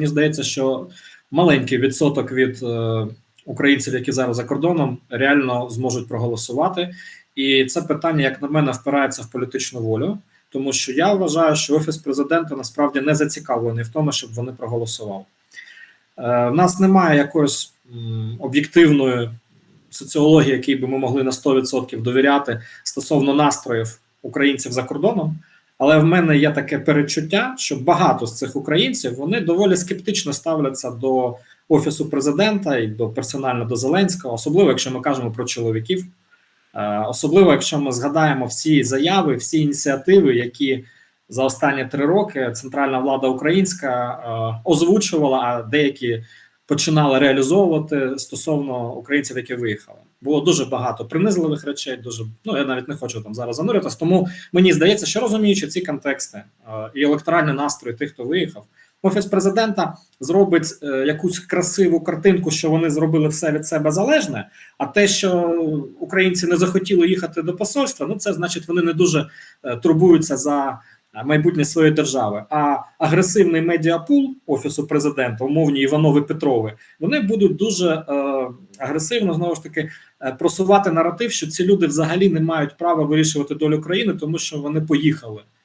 мені здається, що маленький відсоток від е, українців, які зараз за кордоном, реально зможуть проголосувати. І це питання, як на мене, впирається в політичну волю, тому що я вважаю, що офіс президента насправді не зацікавлений в тому, щоб вони проголосували. Е, в нас немає якоїсь об'єктивної соціології, якій би ми могли на 100% довіряти стосовно настроїв українців за кордоном. Але в мене є таке перечуття, що багато з цих українців вони доволі скептично ставляться до офісу президента і до персонально до Зеленського, особливо якщо ми кажемо про чоловіків, Е, особливо якщо ми згадаємо всі заяви, всі ініціативи, які за останні три роки центральна влада українська е, озвучувала, а деякі починали реалізовувати стосовно українців, які виїхали. Було дуже багато принизливих речей. Дуже ну я навіть не хочу там зараз зануритись. Тому мені здається, що розуміючи ці контексти е, і електоральний настрій тих, хто виїхав, офіс президента зробить е, якусь красиву картинку, що вони зробили все від себе залежне. А те, що українці не захотіли їхати до посольства, ну це значить, вони не дуже е, турбуються за майбутнє своєї держави. А агресивний медіапул офісу президента, умовні Іванови Петрови, вони будуть дуже е, агресивно знову ж таки е, просувати наратив, що ці люди взагалі не мають права вирішувати долю країни, тому що вони поїхали.